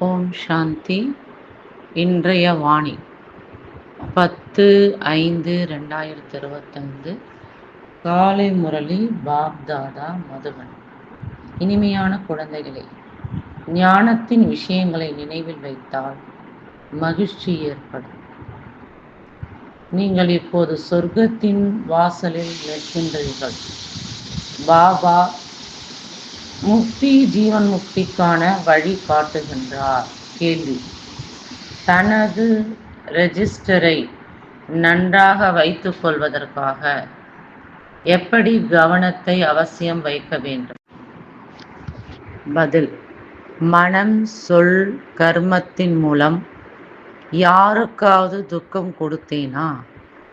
ஓம் சாந்தி. இன்றைய வாணி. பத்து ஐந்து ரெண்டாயிரத்தி இருபத்தைந்து காலை முரளி பாப்தாதா மதுவன். இனிமையான குழந்தைகளே ஞானத்தின் விஷயங்களை நினைவில் வைத்தால் மகிழ்ச்சி ஏற்படும். நீங்கள் இப்போது சொர்க்கத்தின் வாசலில் நிற்கின்றீர்கள். பாபா முக்தி ஜீவன் முக்திக்கான வழி காட்டுகின்றார். கேள்வி. தனது ரெஜிஸ்டரை நன்றாக வைத்துக் கொள்வதற்காக எப்படி கவனத்தை அவசியம் வைக்க வேண்டும்? பதில். மனம் சொல் கர்மத்தின் மூலம் யாருக்காவது துக்கம் கொடுத்தேனா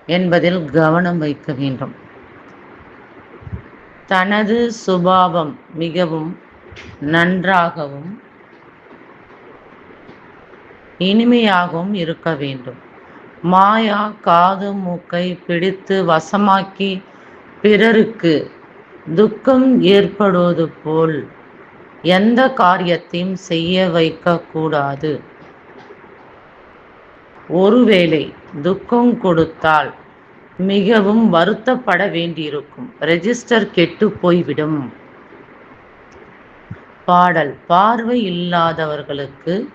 என்பதில் கவனம் வைக்க வேண்டும். தனது சுபாவம் மிகவும் நன்றாகவும் இனிமையாகவும் இருக்க வேண்டும். மாயா காது மூக்கை பிடித்து வசமாக்கி பிறருக்கு துக்கம் ஏற்படுவது போல் எந்த காரியத்தையும் செய்ய வைக்கக்கூடாது. ஒருவேளை துக்கம் கொடுத்தால் மிகவும் வருத்தப்பட வேண்டியிருக்கும். ரெஜிஸ்டர் கெட்டு போய்விடும். பாடல் பார்வை இல்லாதவர்களுக்கு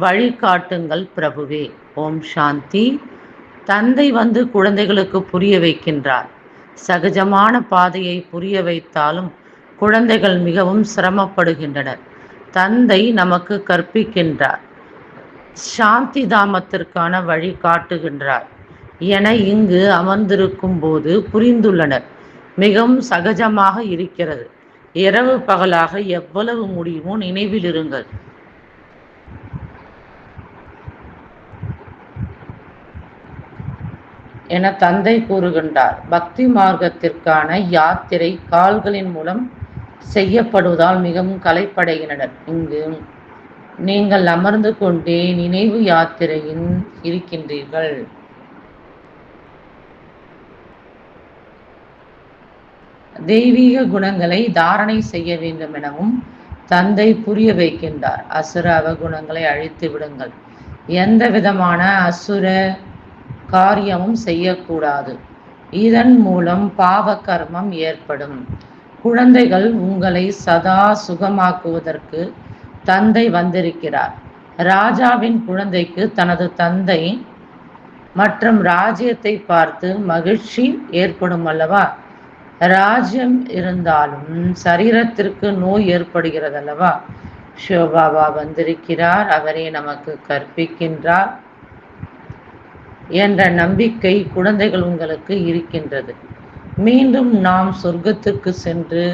வழிகாட்டுங்கள் பிரபுவே. ஓம் சாந்தி. தந்தை வந்து குழந்தைகளுக்கு புரிய வைக்கின்றார். சகஜமான பாதையை புரிய வைத்தாலும் குழந்தைகள் மிகவும் சிரமப்படுகின்றனர். தந்தை நமக்கு கற்பிக்கின்றார். சாந்தி தாமத்திற்கான வழி காட்டுகின்றார். என இங்கு அமர்ந்திருக்கும் போது புரிந்துள்ளனர். மிகவும் சகஜமாக இருக்கிறது. இரவு பகலாக எவ்வளவு முடியுமோ நினைவில் இருங்கள். என தந்தை கூறுகின்றார். பக்தி மார்க்கத்திற்கான யாத்திரை கால்களின் மூலம் செய்யப்படுவதால் மிகவும் கலைப்படைகின்றனர் இங்கு நீங்கள் அமர்ந்து கொண்டே நினைவு யாத்திரையின் இருக்கின்றீர்கள். தெய்வீக குணங்களை தாரணை செய்ய வேண்டும் எனவும் தந்தை புரிய வைக்கின்றார். அசுர அவகுணங்களை அழித்து விடுங்கள். எந்த விதமான அசுர காரியமும் செய்யக்கூடாது. இதன் மூலம் பாவ கர்மம் ஏற்படும். குழந்தைகள் உங்களை சதா சுகமாக்குவதற்கு தந்தை வந்திருக்கிறார். ராஜாவின் குழந்தைக்கு தனது தந்தை மற்றும் ராஜ்யத்தை பார்த்து மகிழ்ச்சி ஏற்படும் அல்லவா? ராஜ்யம் இருந்தாலும் சரீரத்திற்கு நோய் ஏற்படுகிறது அல்லவா சிவபாபா வந்திருக்கிறார். அவரே நமக்கு கற்பிக்கின்றார். என்ற நம்பிக்கை குழந்தைகள் உங்களுக்கு இருக்கின்றது. மீண்டும் நாம் சொர்க்கத்துக்கு சென்று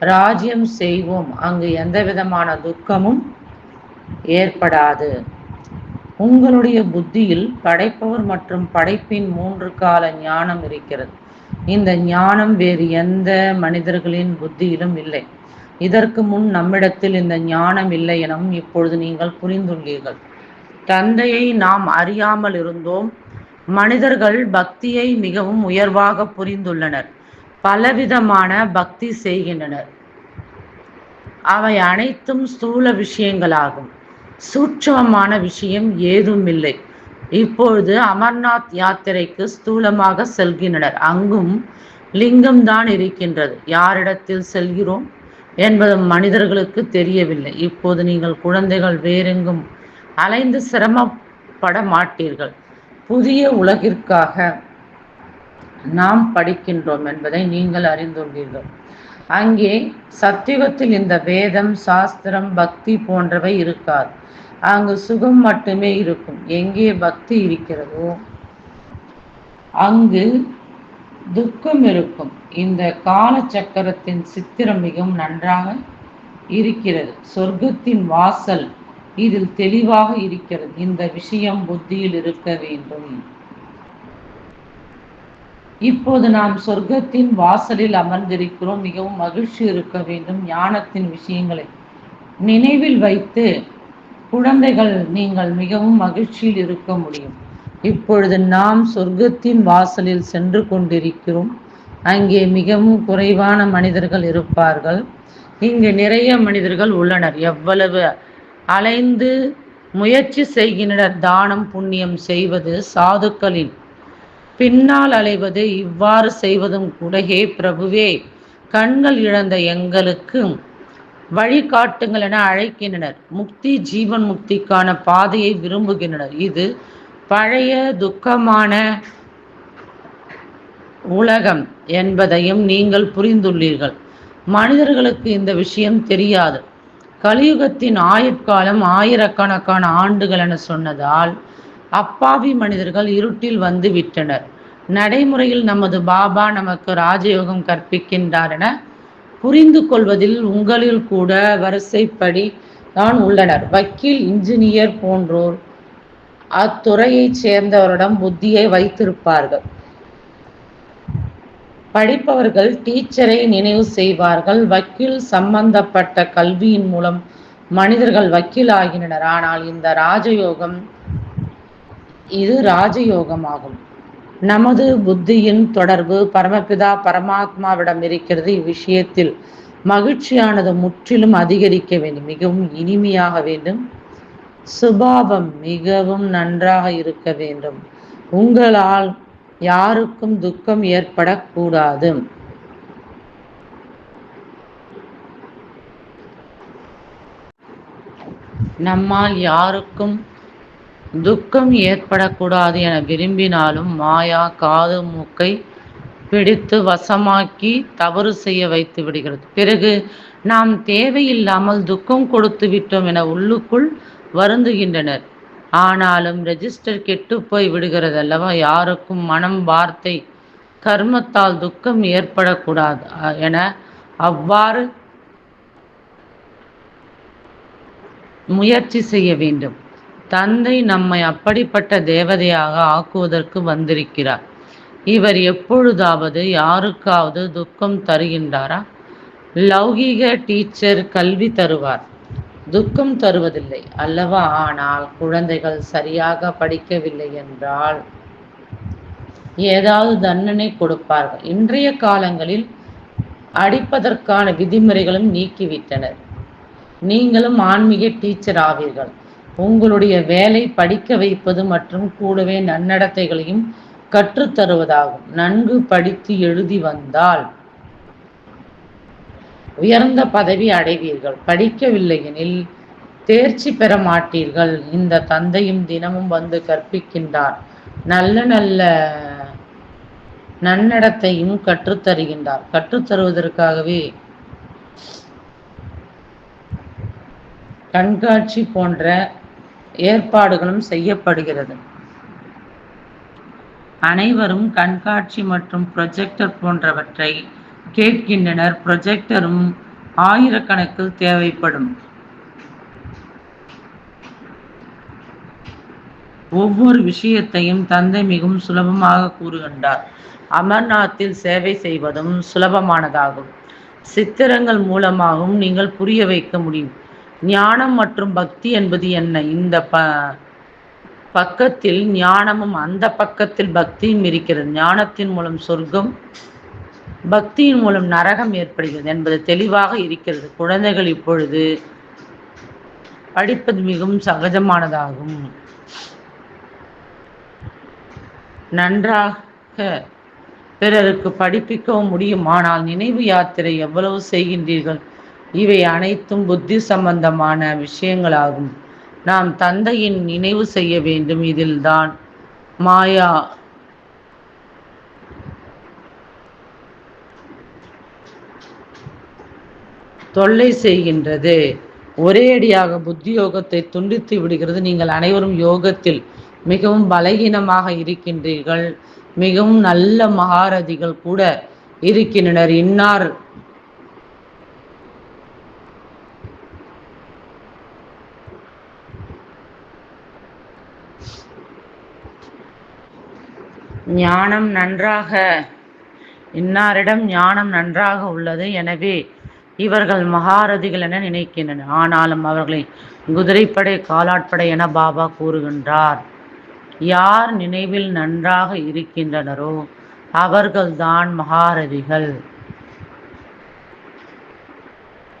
ராஜ்யம் செய்வோம். அங்கு எந்த விதமான துக்கமும் ஏற்படாது. உங்களுடைய புத்தியில் படைப்பவர் மற்றும் படைப்பின் மூன்று கால ஞானம் இருக்கிறது. இந்த ஞானம் வேறு எந்த மனிதர்களின் புத்தியிலும் இல்லை. இதற்கு முன் நம்மிடத்தில் இந்த ஞானம் இல்லை எனவும் இப்பொழுது நீங்கள் புரிந்துள்ளீர்கள். தந்தையை நாம் அறியாமல் இருந்தோம். மனிதர்கள் பக்தியை மிகவும் உயர்வாக புரிந்துள்ளனர். பலவிதமான பக்தி செய்கின்றனர். அவை அனைத்தும் ஸ்தூல விஷயங்களாகும். சூட்சமமான விஷயம் ஏதும் இல்லை. இப்பொழுது அமர்நாத் யாத்திரைக்கு ஸ்தூலமாக செல்கின்றனர். அங்கும் லிங்கம் தான் இருக்கின்றது. யாரிடத்தில் செல்கிறோம் என்பது மனிதர்களுக்கு தெரியவில்லை. இப்போது நீங்கள் குழந்தைகள் வேறெங்கும் அலைந்து சிரமப்பட மாட்டீர்கள். புதிய உலகிற்காக நாம் படிக்கின்றோம் என்பதை நீங்கள் அறிந்துள்ளீர்கள். அங்கே சத்தியுகத்தில் இந்த வேதம் சாஸ்திரம் பக்தி போன்றவை இருக்காது. அங்கு சுகம் மட்டுமே இருக்கும். எங்கே பக்தி இருக்கிறதோ அங்கு துக்கம் இருக்கும். இந்த கால சக்கரத்தின் சித்திரம் மிகவும் நன்றாக இருக்கிறது. சொர்க்கத்தின் வாசல் இதில் தெளிவாக இருக்கிறது. இந்த விஷயம் புத்தியில் இருக்க வேண்டும். இப்போது நாம் சொர்க்கத்தின் வாசலில் அமர்ந்திருக்கிறோம். மிகவும் மகிழ்ச்சி இருக்க வேண்டும். ஞானத்தின் விஷயங்களை நினைவில் வைத்து குழந்தைகள் நீங்கள் மிகவும் மகிழ்ச்சியில் இருக்க முடியும். இப்பொழுது நாம் சொர்க்கத்தின் வாசலில் சென்று கொண்டிருக்கிறோம். அங்கே மிகவும் குறைவான மனிதர்கள் இருப்பார்கள். இங்கு நிறைய மனிதர்கள் உள்ளனர். எவ்வளவு அலைந்து முயற்சி செய்கின்றனர். தானம் புண்ணியம் செய்வது சாதுக்களின் பின்னால் அலைவது இவ்வாறு செய்வதும் கூட ஹே பிரபுவே கண்கள் இழந்த எங்களுக்கு வழிகாட்டுங்கள் என அழைக்கின்றனர். முக்தி ஜீவன் முக்திக்கான பாதையை விரும்புகின்றனர். இது பழைய துக்கமான உலகம் என்பதையும் நீங்கள் புரிந்துள்ளீர்கள். மனிதர்களுக்கு இந்த விஷயம் தெரியாது. கலியுகத்தின் ஆயுட்காலம் ஆயிரக்கணக்கான ஆண்டுகள் என சொன்னதால் அப்பாவி மனிதர்கள் இருட்டில் வந்து விட்டனர். நடைமுறையில் நமது பாபா நமக்கு ராஜயோகம் கற்பிக்கின்றார் என புரிந்து கொள்வதில் உங்களில் கூட வரிசைப்படி தான் உள்ளனர். வக்கீல் இன்ஜினியர் போன்றோர் அத்துறையைச் சேர்ந்தவரிடம் புத்தியை வைத்திருப்பார்கள். படிப்பவர்கள் டீச்சரை நினைவு செய்வார்கள். வக்கீல் சம்பந்தப்பட்ட கல்வியின் மூலம் மனிதர்கள் வக்கீல் ஆகின்றனர் ஆனால் இந்த ராஜயோகம் இது ராஜயோகமாகும். நமது புத்தியின் தொடர்பு பரமபிதா பரமாத்மாவிடம் இருக்கிறது இவ்விஷயத்தில். மகிழ்ச்சியானது முற்றிலும் அதிகரிக்க வேண்டும் மிகவும் இனிமையாக வேண்டும். சுபாவம் மிகவும் நன்றாக இருக்க வேண்டும். உங்களால் யாருக்கும் துக்கம் ஏற்படக்கூடாது. நம்மால் யாருக்கும் துக்கம் ஏற்படக்கூடாது என விரும்பினாலும் மாயா காது மூக்கை பிடித்து வசமாக்கி தவறு செய்ய வைத்து விடுகிறது. பிறகு நாம் தேவையில்லாமல் துக்கம் கொடுத்து விட்டோம் என உள்ளுக்குள் வருந்துகின்றனர். ஆனாலும் ரெஜிஸ்டர் கெட்டுப்போய் விடுகிறது அல்லவா? யாருக்கும் மனம் வார்த்தை கர்மத்தால் துக்கம் ஏற்படக்கூடாது என அவ்வாறு முயற்சி செய்ய வேண்டும். தந்தை நம்மை அப்படிப்பட்ட தேவதையாக ஆக்குவதற்கு வந்திருக்கிறார். இவர் எப்பொழுதாவது யாருக்காவது துக்கம் தருகின்றாரா? லௌகீக டீச்சர் கல்வி தருவார். துக்கம் தருவதில்லை. அல்லவா? ஆனால் குழந்தைகள் சரியாக படிக்கவில்லை என்றால் ஏதாவது தண்டனை கொடுப்பார்கள். இன்றைய காலங்களில் அடிப்பதற்கான விதிமுறைகளும் நீக்கிவிட்டனர். நீங்களும் ஆன்மீக டீச்சர் ஆவீர்கள். உங்களுடைய வேலை படிக்க வைப்பது மற்றும் கூடவே நன்னடத்தைகளையும் கற்றுத்தருவதாகும் நன்கு படித்து எழுதி வந்தால் உயர்ந்த பதவி அடைவீர்கள். படிக்கவில்லை எனில் தேர்ச்சி பெற மாட்டீர்கள். இந்த தந்தையும் தினமும் வந்து கற்பிக்கின்றார். நல்ல நல்ல நன்னடத்தையும் கற்றுத்தருகின்றார் கற்றுத்தருவதற்காகவே கண்காட்சி போன்ற ஏற்பாடுகளும் செய்யப்படுகிறது. அனைவரும் கண்காட்சி மற்றும் ப்ரொஜெக்டர் போன்றவற்றை கேட்கின்றனர். ப்ரொஜெக்டரும் ஆயிரக்கணக்கில் தேவைப்படும். ஒவ்வொரு விஷயத்தையும் தந்தை மிகவும் சுலபமாக கூறுகின்றார். அமர்நாத்தில் சேவை செய்வதும் சுலபமானதாகும். சித்திரங்கள் மூலமாகவும் நீங்கள் புரிய வைக்க முடியும். ஞானம் மற்றும் பக்தி என்பது என்ன? இந்த ப பக்கத்தில் ஞானமும் அந்த பக்கத்தில் பக்தியும் இருக்கிறது. ஞானத்தின் மூலம் சொர்க்கம் பக்தியின் மூலம் நரகம் ஏற்படுகிறது என்பது தெளிவாக இருக்கிறது. குழந்தைகள் இப்பொழுது படிப்பது மிகவும் சகஜமானதாகும். நன்றாக பிறருக்கு படிப்பிக்கவும் முடியும். ஆனால் நினைவு யாத்திரை எவ்வளவு செய்கின்றீர்கள்? இவை அனைத்தும் புத்தி சம்பந்தமான விஷயங்களாகும். நாம் தந்தையின் நினைவு செய்ய வேண்டும். இதில்தான் மாயா தொல்லை செய்கின்றது. ஒரே அடியாக புத்தி யோகத்தை துண்டித்து விடுகிறது. நீங்கள் அனைவரும் யோகத்தில் மிகவும் பலகீனமாக இருக்கின்றீர்கள். மிகவும் நல்ல மகாரதிகள் கூட இருக்கின்றனர். இன்னார் ஞானம் நன்றாக இன்னாரிடம் ஞானம் நன்றாக உள்ளது. எனவே இவர்கள் மகாரதிகள் என நினைக்கின்றனர். ஆனாலும் அவர்களை குதிரைப்படை காலாட்படை என பாபா கூறுகின்றார். யார் நினைவில் நன்றாக இருக்கின்றனரோ அவர்கள்தான் மகாரதிகள்.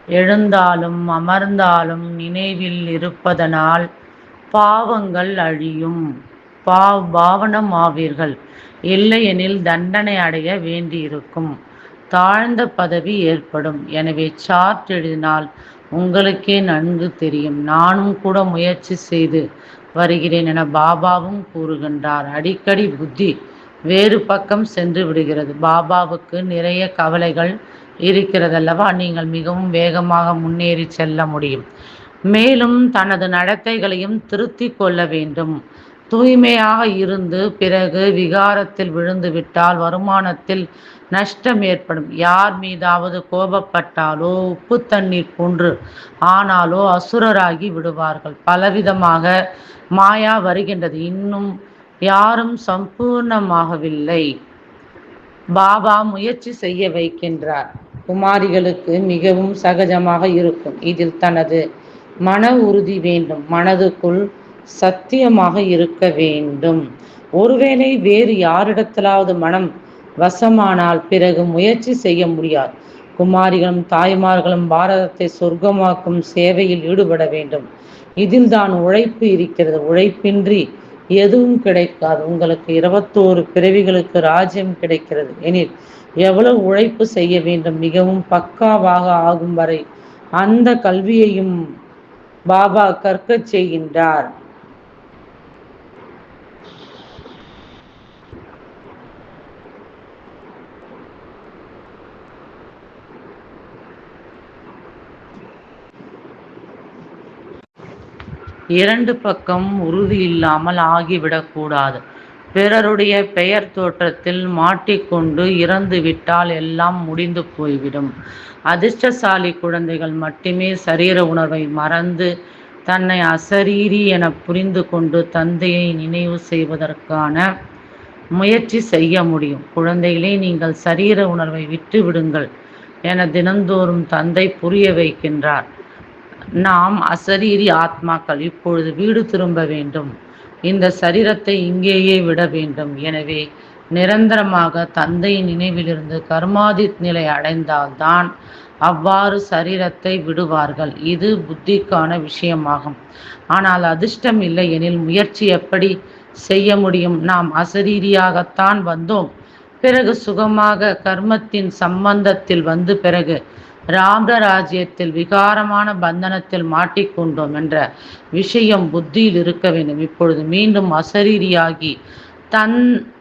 எழுந்தாலும் அமர்ந்தாலும் நினைவில் இருப்பதனால் பாவங்கள் அழியும். பா பாவனம் ஆவீர்கள். இல்லையெனில் தண்டனை அடைய வேண்டியிருக்கும். தாழ்ந்த பதவி ஏற்படும். எனவே சார்ட் எழுதினால் உங்களுக்கே நன்கு தெரியும். நானும் கூட முயற்சி செய்து வருகிறேன் என பாபாவும் கூறுகின்றார். அடிக்கடி புத்தி வேறு பக்கம் சென்று விடுகிறது. பாபாவுக்கு நிறைய கவலைகள் இருக்கிறதல்லவா? நீங்கள் மிகவும் வேகமாக முன்னேறி செல்ல முடியும். மேலும் தனது நடத்தைகளையும் திருத்தி கொள்ள வேண்டும். தூய்மையாக இருந்து பிறகு விகாரத்தில் விழுந்து விட்டால் வருமானத்தில் நஷ்டம் ஏற்படும். யார் மீதாவது கோபப்பட்டாலோ உப்பு தண்ணீர் போன்று ஆனாலோ அசுரராகி விடுவார்கள். பலவிதமாக மாயா வருகின்றது. இன்னும் யாரும் சம்பூர்ணமாகவில்லை. பாபா முயற்சி செய்ய வைக்கின்றார். குமாரிகளுக்கு மிகவும் சகஜமாக இருக்கும். இதில் தனது மன உறுதி வேண்டும். மனதுக்குள் சத்தியமாக இருக்க வேண்டும். ஒருவேளை வேறு யாரிடத்திலாவது மனம் வசமானால் பிறகு முயற்சி செய்ய முடியாது. குமாரிகளும் தாய்மார்களும் பாரதத்தை சொர்க்கமாக்கும் சேவையில் ஈடுபட வேண்டும். இதில் தான் உழைப்பு இருக்கிறது. உழைப்பின்றி எதுவும் கிடைக்காது. உங்களுக்கு இருபத்தோரு பிறவிகளுக்கு ராஜ்யம் கிடைக்கிறது. எனில் எவ்வளவு உழைப்பு செய்ய வேண்டும்? மிகவும் பக்காவாக ஆகும் வரை அந்த கல்வியையும் பாபா கற்கச் செய்கின்றார். இரண்டு பக்கம் உறுதி இல்லாமல் ஆகிவிடக்கூடாது பிறருடைய பெயர் தோற்றத்தில் மாட்டிக்கொண்டு இறந்து விட்டால் எல்லாம் முடிந்து போய்விடும். அதிர்ஷ்டசாலி குழந்தைகள் மட்டுமே சரீர உணர்வை மறந்து தன்னை அசரீரி என புரிந்து கொண்டு தந்தையை நினைவு செய்வதற்கான முயற்சி செய்ய முடியும். குழந்தைகளே நீங்கள் சரீர உணர்வை விட்டு விடுங்கள் என தினந்தோறும் தந்தை புரிய வைக்கின்றார். நாம் அசரீரி ஆத்மாக்கள் இப்பொழுது வீடு திரும்ப வேண்டும். இந்த சரீரத்தை இங்கேயே விட வேண்டும். எனவே நிரந்தரமாக தந்தையின் நினைவிலிருந்து கர்மாதித் நிலை அடைந்தால்தான் அவ்வாறு சரீரத்தை விடுவார்கள். இது புத்திக்கான விஷயமாகும். ஆனால் அதிர்ஷ்டம் இல்லை எனில் முயற்சி எப்படி செய்ய முடியும்? நாம் அசரீரியாகத்தான் வந்தோம். பிறகு சுகமாக கர்மத்தின் சம்பந்தத்தில் வந்து பிறகு ராமராஜ்யத்தில் விகாரமான பந்தனத்தில் மாட்டிக்கொண்டோம் என்ற விஷயம் புத்தியில் இருக்க வேண்டும். இப்பொழுது மீண்டும் அசரீரியாகி தன்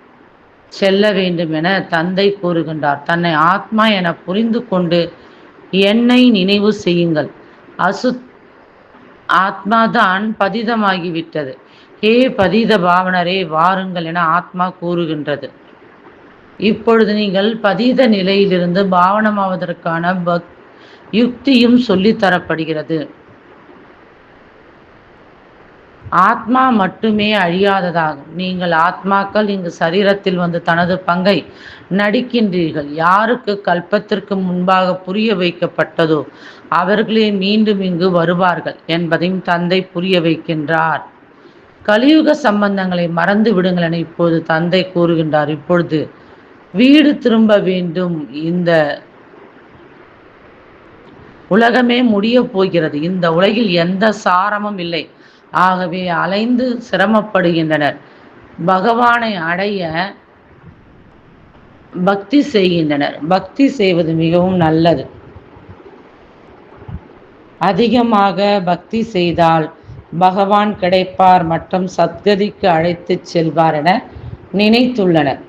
செல்ல வேண்டும் என தந்தை கூறுகின்றார். தன்னை ஆத்மா என புரிந்து கொண்டு என்னை நினைவு செய்யுங்கள். அசு ஆத்மாதான் பதிதமாகிவிட்டது. ஹே பதித பாவனரே வாருங்கள் என ஆத்மா கூறுகின்றது. இப்பொழுது நீங்கள் பதித நிலையிலிருந்து பாவனமாவதற்கான பக் யுக்தியும் சொல்லித்தரப்படுகிறது ஆத்மா மட்டுமே அழியாததாகும். நீங்கள் ஆத்மாக்கள் இங்கு சரீரத்தில் வந்து தனது பங்கை நடிக்கின்றீர்கள். யாருக்கு கல்பத்திற்கு முன்பாக புரிய வைக்கப்பட்டதோ அவர்களே மீண்டும் இங்கு வருவார்கள் என்பதையும் தந்தை புரிய வைக்கின்றார். கலியுக சம்பந்தங்களை மறந்து விடுங்கள் என இப்போது தந்தை கூறுகின்றார். இப்பொழுது வீடு திரும்ப வேண்டும். இந்த உலகமே முடிய போகிறது. இந்த உலகில் எந்த சாரமும் இல்லை. ஆகவே அலைந்து சிரமப்படுகின்றனர். பகவானை அடைய பக்தி செய்கின்றனர். பக்தி செய்வது மிகவும் நல்லது. அதிகமாக பக்தி செய்தால் பகவான் கிடைப்பார் மற்றும் சத்கதிக்கு அழைத்துச் செல்வார் என நினைத்துள்ளனர்.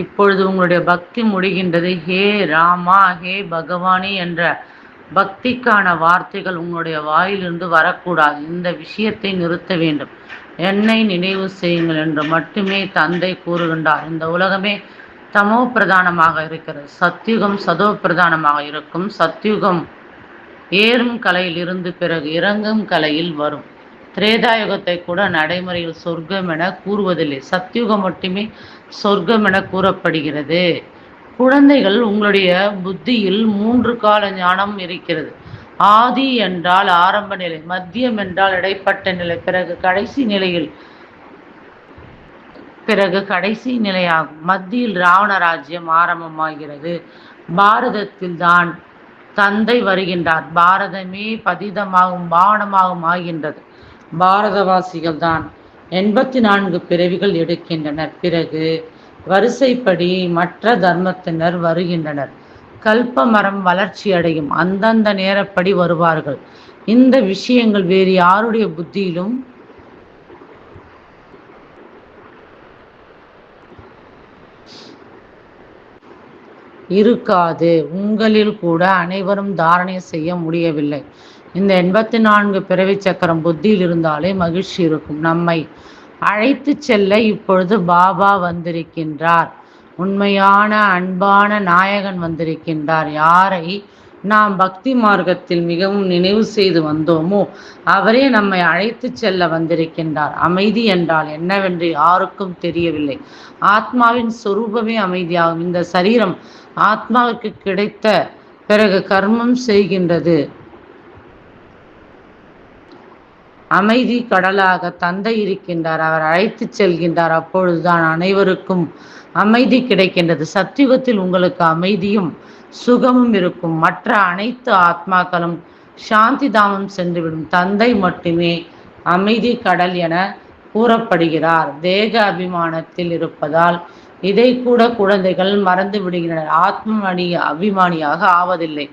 இப்பொழுது உங்களுடைய பக்தி முடிகின்றது. ஹே ராமா ஹே பகவானி என்ற பக்திக்கான வார்த்தைகள் உங்களுடைய வாயிலிருந்து வரக்கூடாது. இந்த விஷயத்தை நிறுத்த வேண்டும். என்னை நினைவு செய்யுங்கள் என்று மட்டுமே தந்தை கூறுகின்றார். இந்த உலகமே தமோ பிரதானமாக இருக்கிறது. சத்யுகம் சதோ பிரதானமாக இருக்கும். சத்யுகம் ஏறும் கலையில் இருந்து பிறகு இறங்கும் கலையில் வரும். திரேதாயுகத்தை கூட நடைமுறையில் சொர்க்கம் என கூறுவதில்லை. சத்யுகம் மட்டுமே சொர்க்கம் என கூறப்படுகிறது. குழந்தைகள் உங்களுடைய புத்தியில் மூன்று கால ஞானம் இருக்கிறது. ஆதி என்றால் ஆரம்ப நிலை மத்தியம் என்றால் இடைப்பட்ட நிலை பிறகு கடைசி நிலையில் பிறகு கடைசி நிலையாகும். மத்தியில் ராவண ராஜ்யம் ஆரம்பமாகிறது. பாரதத்தில் தான் தந்தை வருகின்றார். பாரதமே பதிதமாகும் பானமாகும் ஆகின்றது. பாரதவாசிகள் தான் எண்பத்தி நான்கு பிறவிகள் எடுக்கின்றனர். பிறகு வரிசைப்படி மற்ற தர்மத்தினர் வருகின்றனர். கல்ப மரம் வளர்ச்சி அடையும். அந்தந்த நேரப்படி வருவார்கள். இந்த விஷயங்கள் வேறு யாருடைய புத்தியிலும் இருக்காது. உங்களில் கூட அனைவரும் தாரணை செய்ய முடியவில்லை. இந்த எண்பத்தி நான்கு பிறவி சக்கரம் புத்தியில் இருந்தாலே மகிழ்ச்சி இருக்கும். நம்மை அழைத்து செல்ல இப்பொழுது பாபா வந்திருக்கின்றார். உண்மையான அன்பான நாயகன் வந்திருக்கின்றார். யாரை நாம் பக்தி மார்க்கத்தில் மிகவும் நினைவு செய்து வந்தோமோ அவரே நம்மை அழைத்து செல்ல வந்திருக்கின்றார். அமைதி என்றால் என்னவென்று யாருக்கும் தெரியவில்லை. ஆத்மாவின் சொரூபமே அமைதியாகும். இந்த சரீரம் ஆத்மாவுக்கு கிடைத்த பிறகு கர்மம் செய்கின்றது. அமைதி கடலாக தந்தை இருக்கின்றார். அவர் அழைத்து செல்கின்றார். அப்பொழுதுதான் அனைவருக்கும் அமைதி கிடைக்கின்றது. சத்தியுகத்தில் உங்களுக்கு அமைதியும் சுகமும் இருக்கும். மற்ற அனைத்து ஆத்மாக்களும் சாந்தி தாமம் சென்றுவிடும். தந்தை மட்டுமே அமைதி கடல் என கூறப்படுகிறார். தேக அபிமானத்தில் இருப்பதால் இதை கூட குழந்தைகள் மறந்து விடுகின்றனர் ஆத்ம அபிமானியாக ஆவதில்லை.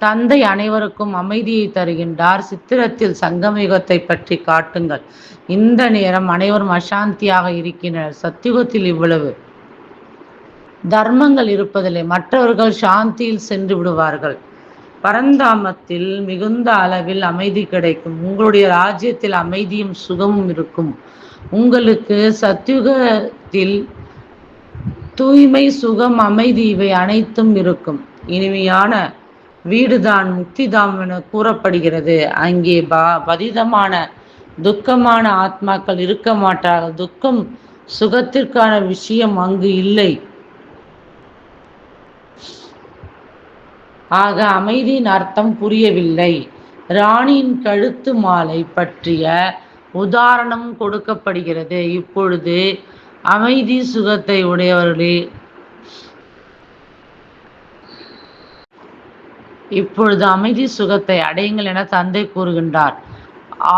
தந்தை அனைவருக்கும் அமைதியை தருகின்றார். சித்திரத்தில் சங்கமயுகத்தை பற்றி காட்டுங்கள். இந்த நேரம் அனைவரும் அசாந்தியாக இருக்கின்றனர். சத்தியுகத்தில் இவ்வளவு. தர்மங்கள் இருப்பதில்லை. மற்றவர்கள் சாந்தியில் சென்று விடுவார்கள். பரந்தாமத்தில் மிகுந்த அளவில் அமைதி கிடைக்கும். உங்களுடைய ராஜ்யத்தில் அமைதியும் சுகமும் இருக்கும். உங்களுக்கு சத்தியுகத்தில் தூய்மை சுகம் அமைதி இவை அனைத்தும் இருக்கும். இனிமையான வீடுதான் முக்திதாம் என கூறப்படுகிறது. அங்கே பா பதிதமான துக்கமான ஆத்மாக்கள் இருக்க மாட்டார்கள். துக்கம் சுகத்திற்கான விஷயம் அங்கு இல்லை. ஆக அமைதியின் அர்த்தம் புரியவில்லை. ராணியின் கழுத்து மாலை பற்றிய உதாரணம் கொடுக்கப்படுகிறது. இப்பொழுது அமைதி சுகத்தை உடையவர்களே இப்பொழுது அமைதி சுகத்தை அடையுங்கள் என தந்தை கூறுகின்றார்.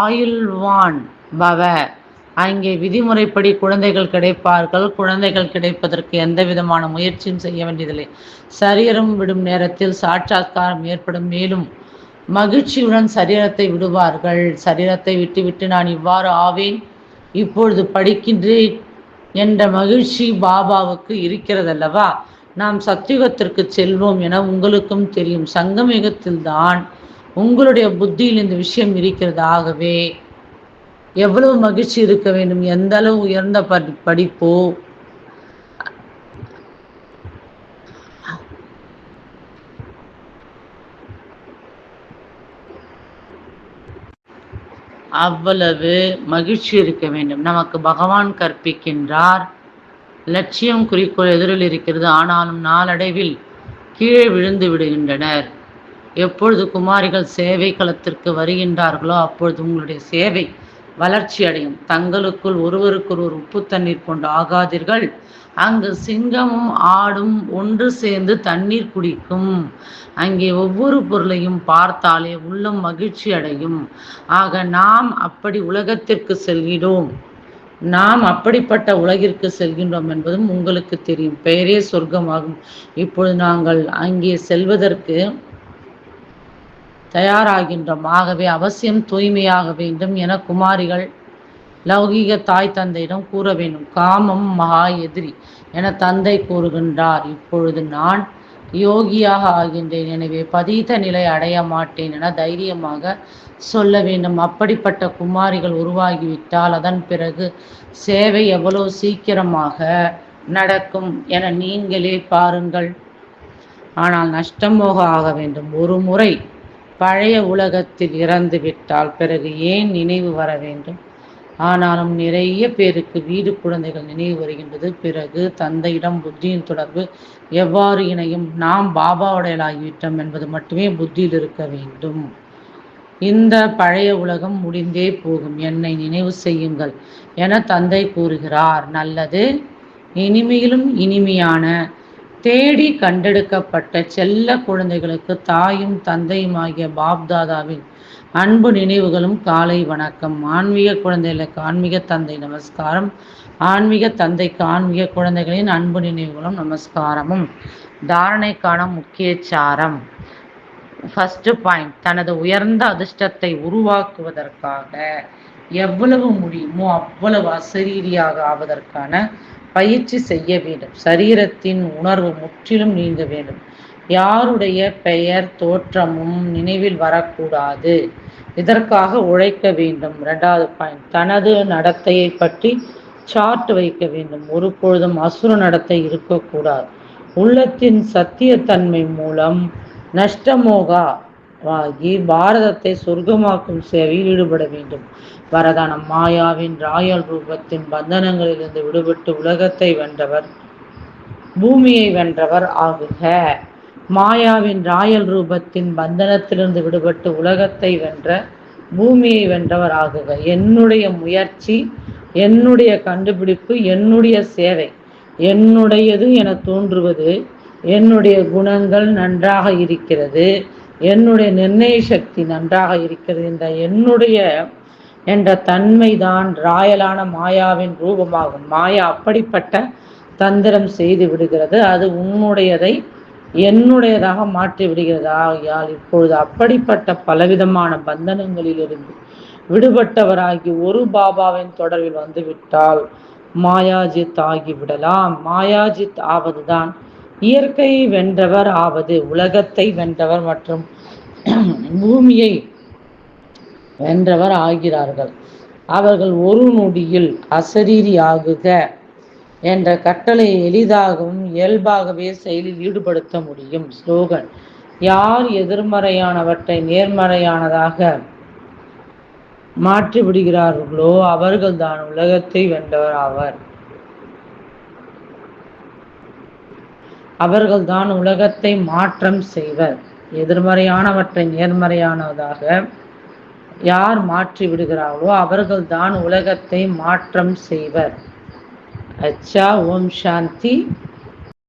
ஆயுள்வான் பவ. அங்கே விதிமுறைப்படி குழந்தைகள் கிடைப்பார்கள். குழந்தைகள் கிடைப்பதற்கு எந்த விதமான முயற்சியும் செய்ய வேண்டியதில்லை. சரீரம் விடும் நேரத்தில் சாட்சாத்காரம் ஏற்படும். மேலும் மகிழ்ச்சியுடன் சரீரத்தை விடுவார்கள். சரீரத்தை விட்டுவிட்டு நான் இவ்வாறு ஆவேன். இப்பொழுது படிக்கின்றேன் என்ற மகிழ்ச்சி பாபாவுக்கு இருக்கிறதல்லவா? நாம் சத்தியுகத்திற்கு செல்வோம் என உங்களுக்கும் தெரியும். சங்கமயுகத்தில் தான் உங்களுடைய புத்தியில் இந்த விஷயம் இருக்கிறது ஆகவே எவ்வளவு மகிழ்ச்சி இருக்க வேண்டும்? எந்த அளவு உயர்ந்த படி படிப்போ? அவ்வளவு மகிழ்ச்சி இருக்க வேண்டும். நமக்கு பகவான் கற்பிக்கின்றார். லட்சியம் குறிக்கோள் எதிரில் இருக்கிறது. ஆனாலும் நாளடைவில் கீழே விழுந்து விடுகின்றனர். எப்பொழுது குமாரிகள் சேவை களத்திற்கு வருகின்றார்களோ அப்பொழுது உங்களுடைய சேவை வளர்ச்சி அடையும். தங்களுக்குள் ஒருவருக்கொருவர் உப்பு தண்ணீர் கொண்டு ஆகாதீர்கள். அங்கு சிங்கமும் ஆடும் ஒன்று சேர்ந்து தண்ணீர் குடிக்கும். அங்கே ஒவ்வொரு பொருளையும் பார்த்தாலே உள்ளம் மகிழ்ச்சி அடையும். ஆக நாம் அப்படி உலகத்திற்கு செல்கிறோம். நாம் அப்படிப்பட்ட உலகிற்கு செல்கின்றோம் என்பதும் உங்களுக்கு தெரியும். பெயரே சொர்க்கமாகும். இப்பொழுது நாங்கள் அங்கே செல்வதற்கு தயாராகின்றோம். ஆகவே அவசியம் தூய்மையாக வேண்டும் என குமாரிகள் லௌகீக தாய் தந்தையிடம் கூற வேண்டும். காமம் மகா எதிரி என தந்தை கூறுகின்றார். இப்பொழுது நான் யோகியாக ஆகின்றேன். எனவே பதீத நிலை அடைய மாட்டேன் என தைரியமாக சொல்ல வேண்டும். அப்படிப்பட்ட குமாரிகள் உருவாகிவிட்டால் அதன் பிறகு சேவை எவ்வளவு சீக்கிரமாக நடக்கும் என நீங்களே பாருங்கள். ஆனால் நஷ்டமோக ஆக வேண்டும். ஒரு முறை பழைய உலகத்தில் இறந்து விட்டால் பிறகு ஏன் நினைவு வர வேண்டும்? ஆனாலும் நிறைய பேருக்கு வீடு குழந்தைகள் நினைவு வருகின்றது. பிறகு தந்தையிடம் புத்தியின் தொடர்பு எவ்வாறு இணையும்? நாம் பாபாவுடையலாகிவிட்டோம் என்பது மட்டுமே புத்தியில் இருக்க வேண்டும். இந்த பழைய உலகம் முடிந்தே போகும். என்னை நினைவு செய்யுங்கள் என தந்தை கூறுகிறார். நல்லது. இனிமையிலும் இனிமையான தேடி கண்டெடுக்கப்பட்ட செல்ல குழந்தைகளுக்கு தாயும் தந்தையும் ஆகிய பாப்தாதாவின் அன்பு நினைவுகளும் காலை வணக்கம். ஆன்மீக குழந்தைகளுக்கு ஆன்மீக தந்தை நமஸ்காரம். ஆன்மீக தந்தைக்கு ஆன்மீக குழந்தைகளின் அன்பு நினைவுகளும் நமஸ்காரமும். தாரணைக்கான முக்கிய சாரம். ஃபர்ஸ்ட் பாயிண்ட் தனது உயர்ந்த அதிர்ஷ்டத்தை உருவாக்குவதற்காக எவ்வளவு முடியுமோ அவ்வளவு அசரீரியாக ஆவதற்கான பயிற்சி செய்ய வேண்டும். சரீரத்தின் உணர்வு முற்றிலும் நீங்க வேண்டும். யாருடைய பெயர் தோற்றமும் நினைவில் வரக்கூடாது. இதற்காக உழைக்க வேண்டும். இரண்டாவது பாயிண்ட் தனது நடத்தையை பற்றி சார்ட் வைக்க வேண்டும். ஒரு பொழுதும் அசுர நடத்தை இருக்கக்கூடாது. உள்ளத்தின் சத்தியத்தன்மை மூலம் நஷ்டமோகா ஆகி பாரதத்தை சொர்க்கமாக்கும் சேவையில் ஈடுபட வேண்டும். வரதானம் மாயாவின் ராயல் ரூபத்தின் பந்தனங்களிலிருந்து விடுபட்டு உலகத்தை வென்றவர் பூமியை வென்றவர் ஆகுக. மாயாவின் ராயல் ரூபத்தின் பந்தனத்திலிருந்து விடுபட்டு உலகத்தை வென்ற பூமியை வென்றவர் ஆகுக. என்னுடைய முயற்சி என்னுடைய கண்டுபிடிப்பு என்னுடைய சேவை என்னுடையது என தோன்றுவது என்னுடைய குணங்கள் நன்றாக இருக்கிறது என்னுடைய நிர்ணய சக்தி நன்றாக இருக்கிறது இந்த என்னுடைய என்ற தன்மைதான் ராயலான மாயாவின் ரூபமாகும். மாயா அப்படிப்பட்ட தந்திரம் செய்து விடுகிறது. அது உன்னுடையதை என்னுடையதாக மாற்றி விடுகிறது. ஆகையால் இப்பொழுது அப்படிப்பட்ட பலவிதமான பந்தனங்களிலிருந்து விடுபட்டவராகி ஒரு பாபாவின் தொடர்பில் வந்துவிட்டால் மாயாஜித் ஆகிவிடலாம். மாயாஜித் ஆவதுதான் இயற்கையை வென்றவர் ஆவது உலகத்தை வென்றவர் மற்றும் பூமியை வென்றவர் ஆகிறார்கள். அவர்கள் ஒரு நொடியில் அசரீரி ஆகுக என்ற கட்டளையை எளிதாகவும் இயல்பாகவே செயலில் ஈடுபடுத்த முடியும். ஸ்லோகன் யார் எதிர்மறையானவற்றை நேர்மறையானதாக மாற்றி விடுகிறார்களோ அவர்கள்தான் உலகத்தை வென்றவர் ஆவர். அவர்கள்தான் உலகத்தை மாற்றம் செய்வர். எதிர்மறையானவற்றை நேர்மறையானதாக யார் மாற்றி விடுகிறார்களோ அவர்கள்தான் உலகத்தை மாற்றம் செய்வர். அச்சா ஓம் சாந்தி.